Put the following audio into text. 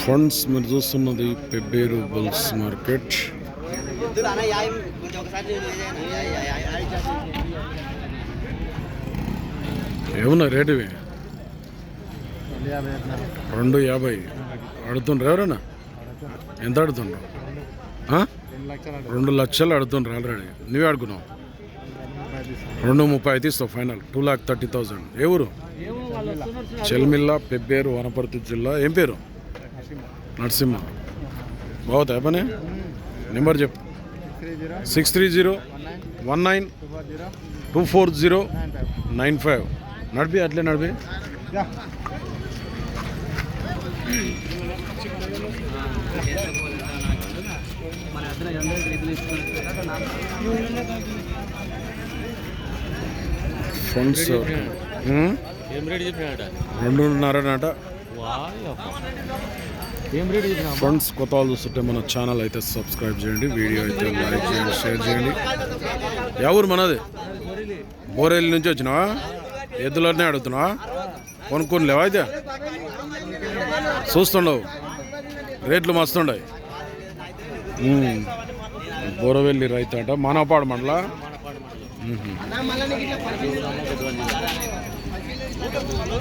Funds మీరు చూస్తున్నది Pebbair bulls market ఏమన్నా రేటు ఇవి రెండు యాభై అడుతుండ్రు ఎవరన్నా ఎంత అడుతుండ్రు రెండు లక్షలు అడుతుండ్రు ఆల్రెడీ నువ్వే అడుగున్నావు రెండు ముప్పై ఐదు ఇస్తావు final two lakh thirty thousand ఏ ఊరు చెల్మిల్లా పెబ్బేరు వనపర్తి జిల్లా ఏం పేరు నరసింహ. బాగుతాయి పని నెంబర్ చెప్పు. Six three zero one nine two four zero nine five. నడిపి అట్లే నడిపి. ఫండ్స్ రెండున్నరనట ఫ్రెండ్స్ కొత్త వాళ్ళు చూస్తుంటే మన ఛానల్ అయితే సబ్స్క్రైబ్ చేయండి వీడియో అయితే లైక్ చేయండి షేర్ చేయండి. ఎవరు మనది? బోరేలి నుంచి వచ్చినావా? ఎద్దులనే అడుగుతున్నావా? కొనుక్కొని లేవా అయితే? చూస్తుండవు. రేట్లు మస్తుండవు బోరవెల్లి రైతు అంట మానవపాడు మండల?